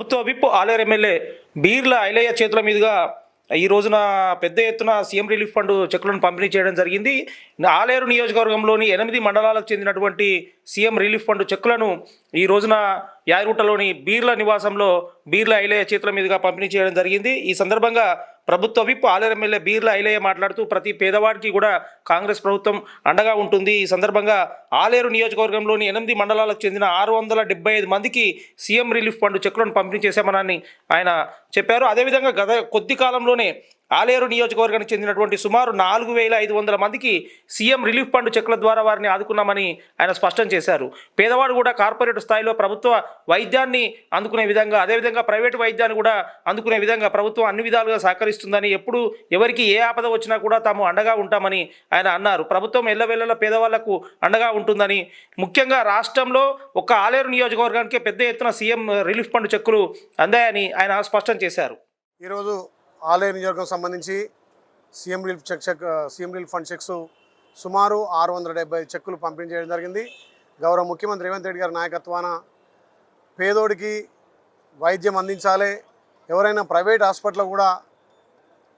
ప్రభుత్వ whip Aleru MLA Beerla Ailaiah చేతుల మీదుగా ఈ రోజున పెద్ద ఎత్తున సీఎం రిలీఫ్ ఫండ్ చెక్కులను పంపిణీ చేయడం జరిగింది. ఆలేరు నియోజకవర్గంలోని ఎనిమిది మండలాలకు చెందినటువంటి సీఎం రిలీఫ్ ఫండ్ చెక్కులను ఈ రోజున యాదగుట్టలోని బీర్ల నివాసంలో బీర్ల ఐలయ్య చేతుల మీదుగా పంపిణీ చేయడం జరిగింది. ఈ సందర్భంగా ప్రభుత్వ విప్ ఆలేరు ఎమ్మెల్యే బీర్ల ఐలయ్య మాట్లాడుతూ ప్రతి పేదవాడికి కూడా కాంగ్రెస్ ప్రభుత్వం అండగా ఉంటుంది. ఈ సందర్భంగా ఆలేరు నియోజకవర్గంలోని ఎనిమిది మండలాలకు చెందిన ఆరు వందల డెబ్బై ఐదు మందికి సీఎం రిలీఫ్ ఫండ్ చెక్కులను పంపిణీ చేశామని ఆయన చెప్పారు. అదేవిధంగా గత కొద్ది కాలంలోనే ఆలేరు నియోజకవర్గానికి చెందినటువంటి సుమారు నాలుగు వేల ఐదు వందల మందికి సీఎం రిలీఫ్ ఫండ్ చెక్కుల ద్వారా వారిని ఆదుకున్నామని ఆయన స్పష్టం చేశారు. పేదవాడు కూడా కార్పొరేట్ స్థాయిలో ప్రభుత్వ వైద్యాన్ని అందుకునే విధంగా అదేవిధంగా ప్రైవేట్ వైద్యాన్ని కూడా అందుకునే విధంగా ప్రభుత్వం అన్ని విధాలుగా సహకరిస్తుందని ఎప్పుడు ఎవరికి ఏ ఆపద వచ్చినా కూడా తాము అండగా ఉంటామని ఆయన అన్నారు. ప్రభుత్వం ఎల్లవెల్లల పేదవాళ్ళకు అండగా ఉంటుందని ముఖ్యంగా రాష్ట్రంలో ఒక ఆలేరు నియోజకవర్గానికి పెద్ద ఎత్తున సీఎం రిలీఫ్ ఫండ్ చెక్కులు అందాయని ఆయన స్పష్టం చేశారు. ఈరోజు ఆలయ నియోజకం సంబంధించి CM relief cheque cheque CM relief fund cheques సుమారు ఆరు వందల డెబ్బై చెక్కులు పంపిణీ చేయడం జరిగింది. గౌరవ ముఖ్యమంత్రి రేవంత్ రెడ్డి గారి నాయకత్వాన పేదోడికి వైద్యం అందించాలి. ఎవరైనా ప్రైవేట్ హాస్పిటల్లో కూడా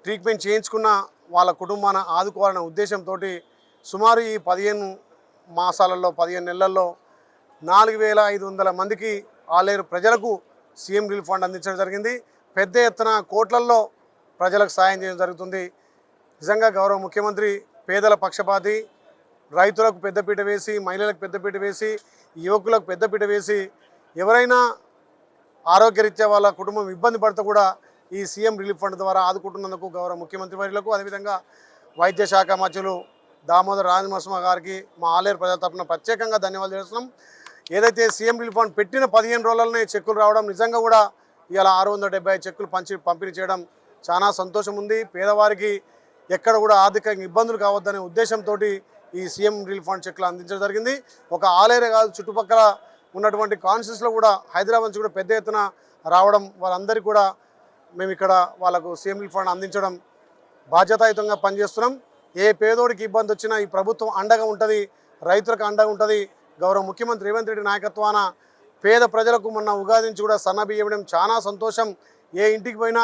ట్రీట్మెంట్ చేయించుకున్న వాళ్ళ కుటుంబాన్ని ఆదుకోవాలనే ఉద్దేశంతో సుమారు ఈ పదిహేను మాసాలలో పదిహేను నెలల్లో నాలుగు వేల ఐదు వందల మందికి ఆలేరు ప్రజలకు సీఎం రిలీఫ్ ఫండ్ అందించడం జరిగింది. పెద్ద ఎత్తున కోట్లల్లో ప్రజలకు సాయం చేయడం జరుగుతుంది. నిజంగా గౌరవ ముఖ్యమంత్రి పేదల పక్షపాతి రైతులకు పెద్దపీట వేసి మహిళలకు పెద్దపీట వేసి యువకులకు పెద్దపీట వేసి ఎవరైనా ఆరోగ్యరీత్యా వాళ్ళ కుటుంబం ఇబ్బంది పడితే కూడా ఈ సీఎం రిలీఫ్ ఫండ్ ద్వారా ఆదుకుంటున్నందుకు గౌరవ ముఖ్యమంత్రి వర్యులకు అదేవిధంగా వైద్య శాఖ మంత్రులు దామోదర్ రాజనరసింహ గారికి మా ఆలేరు ప్రజల తరఫున ప్రత్యేకంగా ధన్యవాదాలు చేస్తున్నాం ఏదైతే సీఎం రిలీఫ్ ఫండ్ పెట్టిన పదిహేను రోజులనే చెక్కులు రావడం నిజంగా కూడా ఇలా ఆరు వందల డెబ్బై చెక్కులు పంచి పంపిణీ చేయడం చాలా సంతోషం ఉంది. పేదవారికి ఎక్కడ కూడా ఆర్థికంగా ఇబ్బందులు కావద్దనే ఉద్దేశంతో ఈ సీఎం రిలీఫ్ ఫండ్ చెక్లు అందించడం జరిగింది. ఒక ఆలయ కాదు చుట్టుపక్కల ఉన్నటువంటి కాన్షియస్లో కూడా హైదరాబాద్ నుంచి కూడా పెద్ద ఎత్తున రావడం వాళ్ళందరికీ కూడా మేము ఇక్కడ వాళ్ళకు సీఎం రిలీఫ్ ఫండ్ అందించడం బాధ్యతాయుతంగా పనిచేస్తున్నాం. ఏ పేదోడికి ఇబ్బంది వచ్చినా ఈ ప్రభుత్వం అండగా ఉంటుంది రైతులకు అండగా ఉంటుంది. గౌరవ ముఖ్యమంత్రి రేవంత్ రెడ్డి నాయకత్వాన పేద ప్రజలకు మొన్న ఉగాది నుంచి కూడా సన్నబియ్యం ఇవ్వడం చాలా సంతోషం. ఏ ఇంటికి పోయినా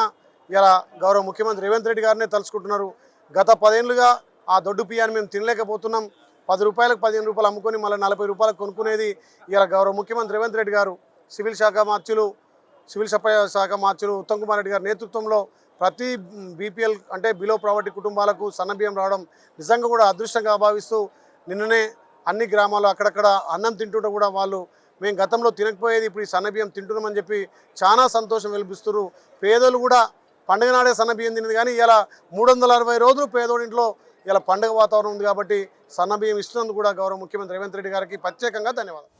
ఇలా గౌరవ ముఖ్యమంత్రి రేవంత్ రెడ్డి గారినే తలుచుకుంటున్నారు. గత పదేళ్ళుగా ఆ దొడ్డు పియాన్ని మేము తినలేకపోతున్నాం. పది రూపాయలకు పదిహేను రూపాయలు అమ్ముకొని మళ్ళీ నలభై రూపాయలకు కొనుక్కునేది ఇలా గౌరవ ముఖ్యమంత్రి రేవంత్ రెడ్డి గారు. సివిల్ శాఖ మార్చులు సివిల్ సప్లై శాఖ మార్చులు ఉత్తమ్ కుమార్ రెడ్డి గారి నేతృత్వంలో ప్రతి బీపీఎల్ అంటే బిలో ప్రావర్టీ కుటుంబాలకు సన్నబియ్యం రావడం నిజంగా కూడా అదృష్టంగా భావిస్తూ నిన్ననే అన్ని గ్రామాలు అక్కడక్కడ అన్నం తింటుంటే కూడా వాళ్ళు మేము గతంలో తినకపోయేది ఇప్పుడు ఈ సన్నబియ్యం తింటున్నామని చెప్పి చాలా సంతోషం వెలిపిస్తున్నారు. పేదలు కూడా పండుగ నాడే సన్నబియ్యం తినదు కానీ ఇలా మూడు వందల అరవై రోజులు పేదోడింట్లో ఇలా పండుగ వాతావరణం ఉంది కాబట్టి సన్నబియ్యం ఇస్తున్నందుకు కూడా గౌరవ ముఖ్యమంత్రి రేవంత్ రెడ్డి గారికి ప్రత్యేకంగా ధన్యవాదాలు.